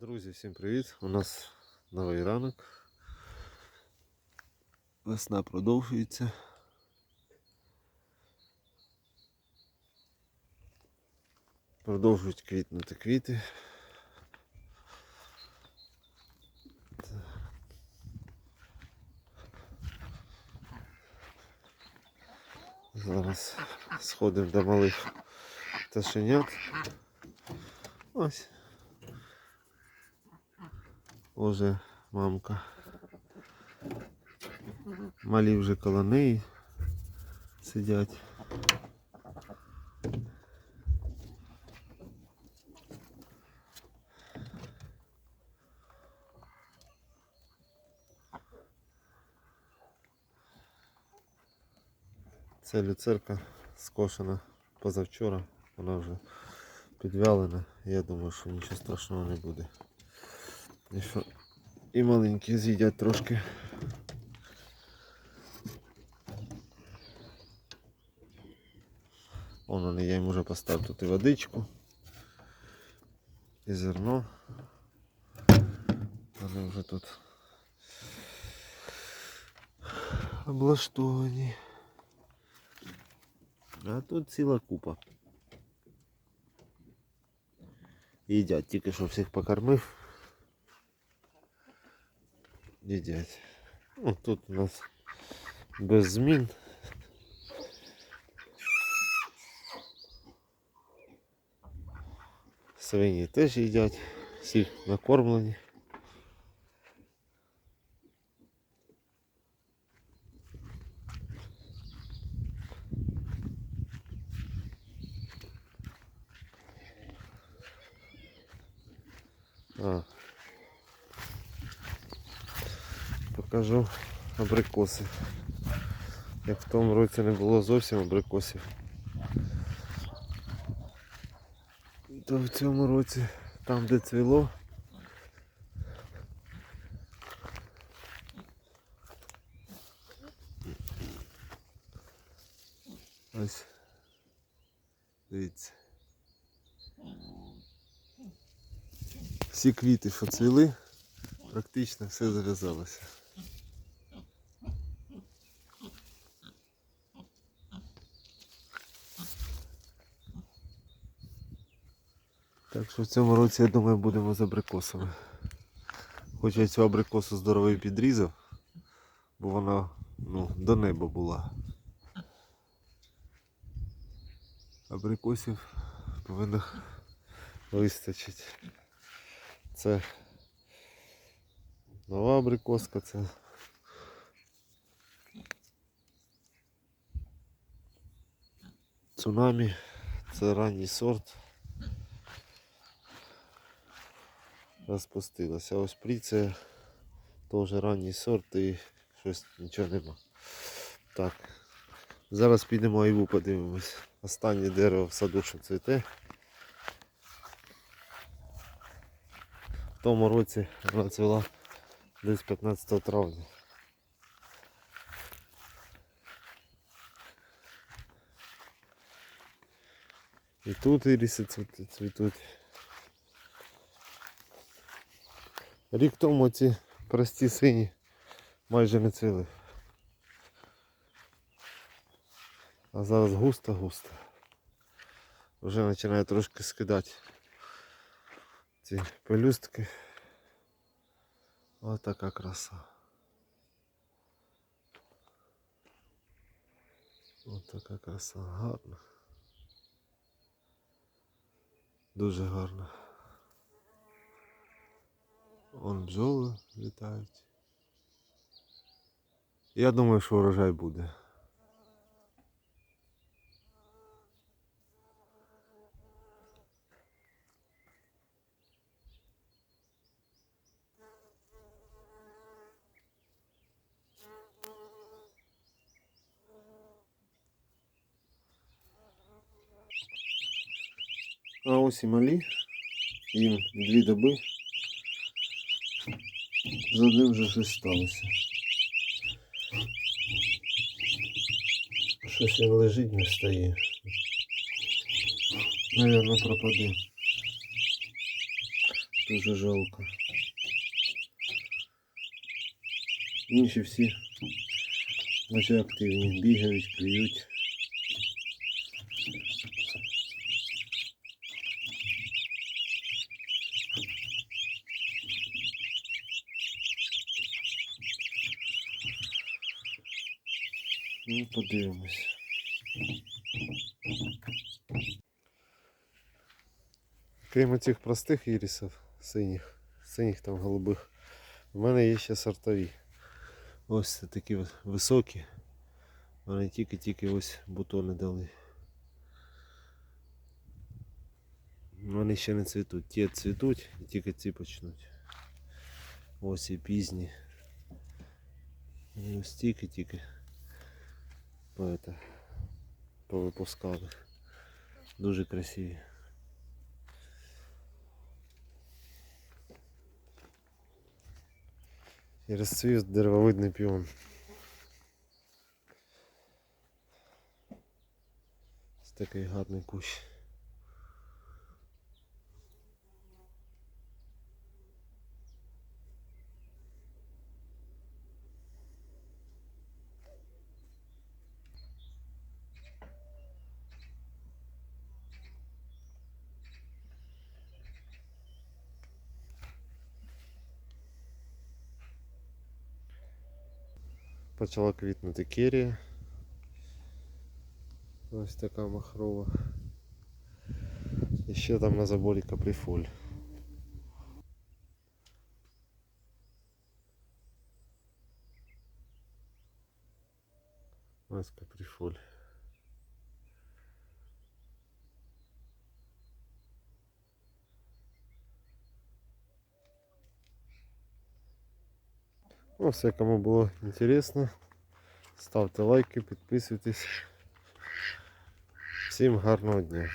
Друзі, всім привіт! У нас новий ранок. Весна продовжується. Продовжують квітнути квіти. Зараз сходимо до малих пташенят. Ось. Уже мамка. Малі вже коло неї сидять. Це люцерка скошена позавчора, вона вже підвялена. Я думаю, що нічого страшного не буде. І що і маленькі з'їдять трошки. Вон вони, я їм уже поставив тут і водичку, і зерно. Вони вже тут облаштовані. А тут ціла купа. Їдять, тільки що всіх покормив. Їдять. Ну, тут у нас без змін. Свині теж їдять, всі накормлені. А. Покажу абрикоси. Як в тому році не було зовсім абрикосів. То в цьому році там де цвіло. Ось. Дивіться. Всі квіти, що цвіли, практично все зав'язалося. Так що в цьому році, я думаю, будемо з абрикосами. Хоч я цю абрикосу здоровий підрізав, бо вона ну, до неба була. Абрикосів повинно вистачити. Це нова абрикоска, це цунамі, це ранній сорт. Розпустилася. Ось пріця теж ранній сорт і щось нічого нема. Так. Зараз підемо айву подивимось. Останнє дерево в саду, що цвіте. В тому році вона цвіла десь 15 травня. І тут цвіт- цвітуть. Рік тому ці прості сині майже не цвіли. А зараз густо-густо. Вже починає трошки скидати ці пелюстки. Ось така краса. Ось така краса. Гарна. Дуже гарна. Вон бджоли літають. Я думаю, що урожай буде. А ось і малі. Їм дві доби. З одним вже щось сталося. Щось він лежить, не встає. Навірно, пропаде. Дуже жалко. Інші всі дуже активні, бігають, клюють. Ну, подивимось. Крім цих простих ірісів, синіх, синіх там голубих, у мене є ще сортові. Ось це такі високі. Вони тільки-тільки ось бутони дали. Вони ще не цвітуть. Ті цвітуть і тільки ці почнуть. Ось і пізні. Ось тільки-тільки по это, повипускали. Дуже красиві. І розцвів деревовидний піон. Ось такий гарний кущ. Почала квітнути керія. Ось така махрова. І ще там на заборі каприфоль. Ось каприфоль. Ну, все, кому було інтересно, ставте лайки, підписуйтесь. Всім гарного дня.